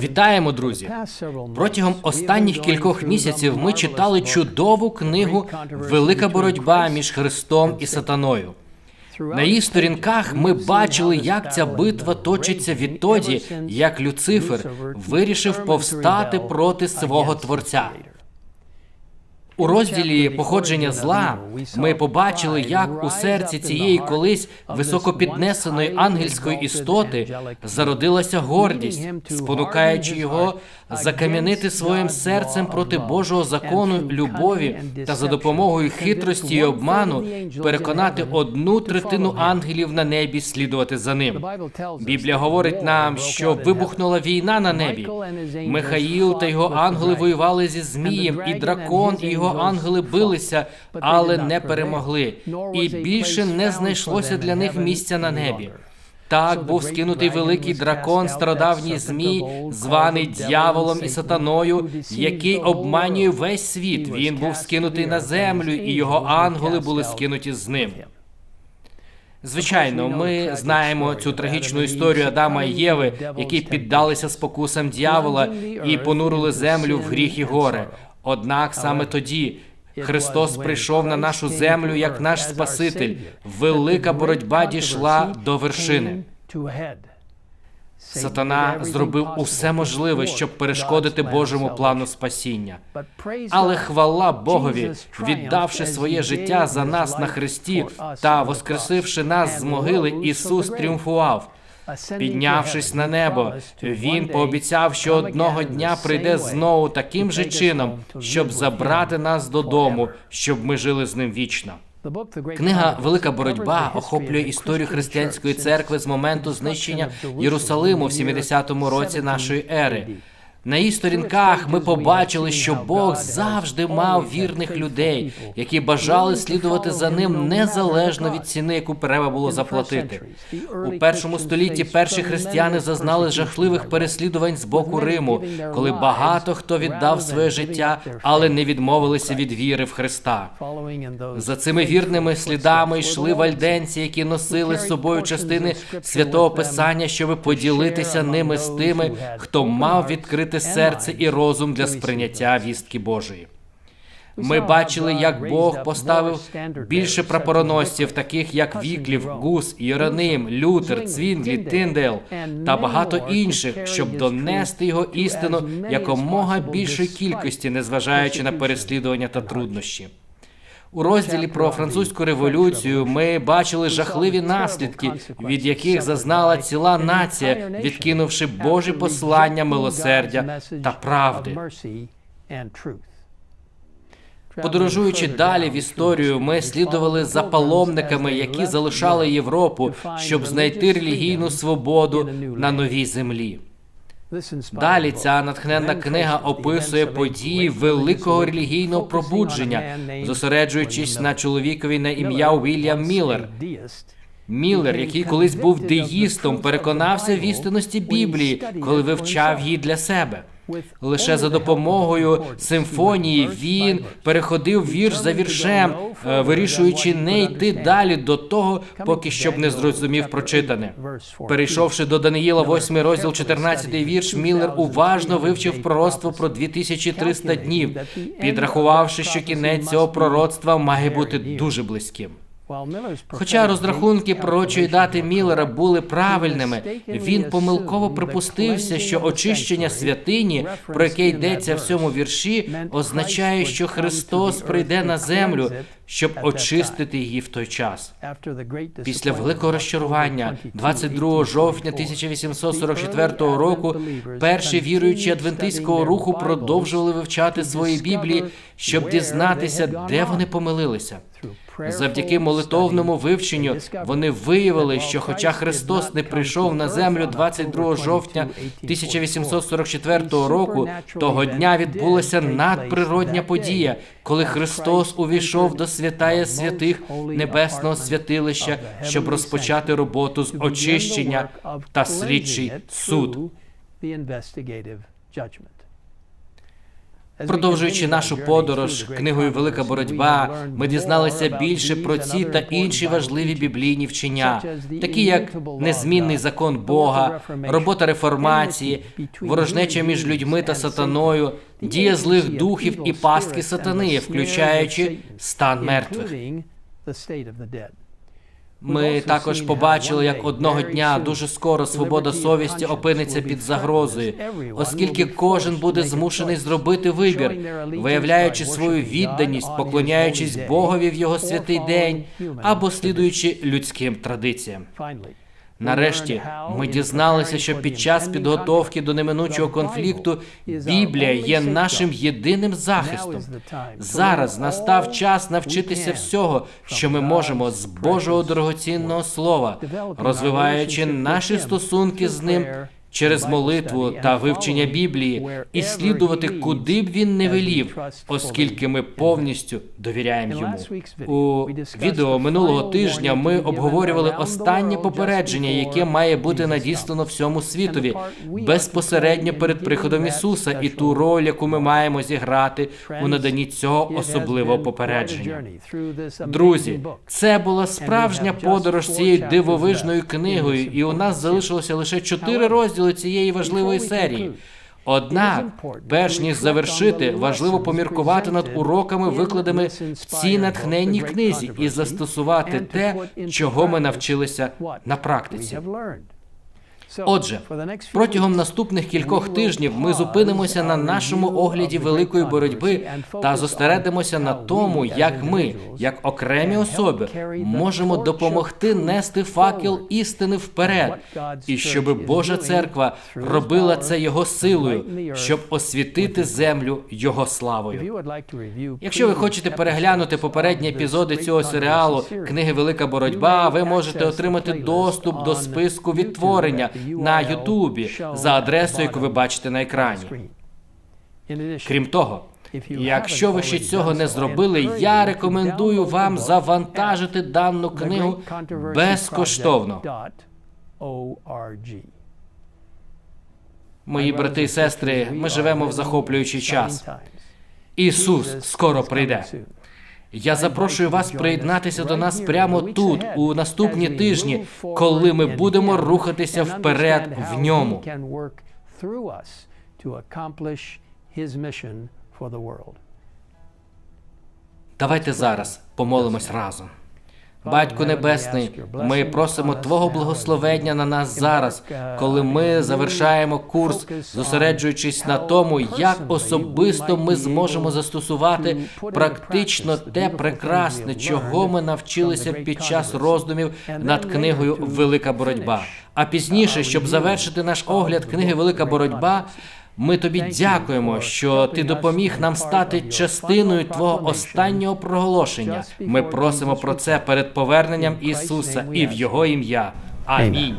Вітаємо, друзі! Протягом останніх кількох місяців ми читали чудову книгу Велика боротьба між Христом і Сатаною. На її сторінках ми бачили, як ця битва точиться відтоді, як Люцифер вирішив повстати проти свого творця. У розділі походження зла ми побачили, як у серці цієї колись високопіднесеної ангельської істоти зародилася гордість, спонукаючи його закам'янити своїм серцем проти Божого закону, любові та за допомогою хитрості і обману переконати одну третину ангелів на небі слідувати за ним. Біблія говорить нам, що вибухнула війна на небі. Михаїл та його ангели воювали зі Змієм, і дракон і його ангели билися, але не перемогли, і більше не знайшлося для них місця на небі. Так був скинутий великий дракон, стародавній змій, званий дьяволом і сатаною, який обманює весь світ. Він був скинутий на землю, і його ангели були скинуті з ним. Звичайно, ми знаємо цю трагічну історію Адама і Єви, які піддалися спокусам дьявола і понурили землю в гріх і горе. Однак саме тоді Христос прийшов на нашу землю як наш Спаситель. Велика боротьба дійшла до вершини. Сатана зробив усе можливе, щоб перешкодити Божому плану спасіння. Але хвала Богові, віддавши своє життя за нас на Христі та воскресивши нас з могили, Ісус тріумфував. Піднявшись на небо, він пообіцяв, що одного дня прийде знову таким же чином, щоб забрати нас додому, щоб ми жили з ним вічно. Книга Велика боротьба охоплює історію християнської церкви з моменту знищення Єрусалиму в 70-му році нашої ери. На її сторінках ми побачили, що Бог завжди мав вірних людей, які бажали слідувати за ним незалежно від ціни, яку треба було заплатити. У першому столітті перші християни зазнали жахливих переслідувань з боку Риму, коли багато хто віддав своє життя, але не відмовилися від віри в Христа. За цими вірними слідами йшли вальденці, які носили з собою частини святого Писання, щоб поділитися ними з тими, хто мав відкрити серце і розум для сприйняття вістки Божої. Ми бачили, як Бог поставив більше прапороносців, таких як Віклів, Гус, Єроним, Лютер, Цвінглі, Тиндел та багато інших, щоб донести його істину якомога більшої кількості, незважаючи на переслідування та труднощі. У розділі про французьку революцію ми бачили жахливі наслідки, від яких зазнала ціла нація, відкинувши Божі послання, милосердя та правди. Подорожуючи далі в історію, ми слідували за паломниками, які залишали Європу, щоб знайти релігійну свободу на новій землі. Далі ця натхненна книга описує події великого релігійного пробудження, зосереджуючись на чоловікові на ім'я Уільям Міллер. Міллер, який колись був деїстом, переконався в істинності Біблії, коли вивчав її для себе. Лише за допомогою симфонії він переходив вірш за віршем, е, вирішуючи не йти далі до того, поки щоб не зрозумів прочитане. Перейшовши до Даниїла, 8 розділ, 14 вірш, Міллер уважно вивчив пророцтво про 2300 днів, підрахувавши, що кінець цього пророцтва має бути дуже близьким. Хоча розрахунки пророчої дати Міллера були правильними, він помилково припустився, що очищення святині, про яке йдеться в цьому вірші, означає, що Христос прийде на землю, щоб очистити її в той час. Після великого розчарування, 22 жовтня 1844 року, перші віруючі адвентистського руху продовжували вивчати свої біблії, щоб дізнатися, де вони помилилися. Завдяки молитовному вивченню вони виявили, що, хоча Христос не прийшов на землю 22 жовтня 1844 року, того дня відбулася надприродня подія, коли Христос увійшов до святая святих небесного святилища, щоб розпочати роботу з очищення та слідчий суд. Продовжуючи нашу подорож книгою Велика боротьба, ми дізналися більше про ці та інші важливі біблійні вчення, такі як незмінний закон Бога, робота реформації, ворожнеча між людьми та сатаною, дія злих духів і пастки сатани, включаючи стан мертвих. Ми також побачили, як одного дня дуже скоро свобода совісті опиниться під загрозою, оскільки кожен буде змушений зробити вибір, виявляючи свою відданість, поклоняючись Богові в його святий день або слідуючи людським традиціям. Нарешті ми дізналися, що під час підготовки до неминучого конфлікту Біблія є нашим єдиним захистом. Зараз настав час навчитися всього, що ми можемо з Божого дорогоцінного слова, розвиваючи наші стосунки з ним. Через молитву та вивчення Біблії і слідувати, куди б він не велів, оскільки ми повністю довіряємо йому. У відео минулого тижня ми обговорювали останнє попередження, яке має бути надіслано всьому світові безпосередньо перед приходом Ісуса, і ту роль, яку ми маємо зіграти у наданні цього особливого попередження. Друзі, це була справжня подорож цією дивовижною книгою, і у нас залишилося лише чотири розділи цієї важливої серії. Однак, перш ніж завершити, важливо поміркувати над уроками, викладами в цій натхненній книзі, і застосувати те, чого ми навчилися на практиці. Отже, протягом наступних кількох тижнів ми зупинимося на нашому огляді великої боротьби та зосередимося на тому, як ми, як окремі особи, можемо допомогти нести факел істини вперед, і щоб Божа церква робила це його силою, щоб освітити землю його славою. Якщо ви хочете переглянути попередні епізоди цього серіалу книги Велика боротьба, ви можете отримати доступ до списку відтворення на Ютубі за адресою, яку ви бачите на екрані. Крім того, якщо ви ще цього не зробили, я рекомендую вам завантажити дану книгу безкоштовно. Мої брати і сестри, ми живемо в захоплюючий час. Ісус скоро прийде. Я запрошую вас приєднатися до нас прямо тут, у наступні тижні, коли ми будемо рухатися вперед в ньому. Давайте зараз помолимось разом. Батько Небесний, ми просимо Твого благословення на нас зараз, коли ми завершаємо курс, зосереджуючись на тому, як особисто ми зможемо застосувати практично те прекрасне, чого ми навчилися під час роздумів над книгою Велика боротьба. А пізніше, щоб завершити наш огляд книги Велика боротьба. Ми тобі дякуємо, що ти допоміг нам стати частиною твого останнього проголошення. Ми просимо про це перед поверненням Ісуса і в Його ім'я. Амінь.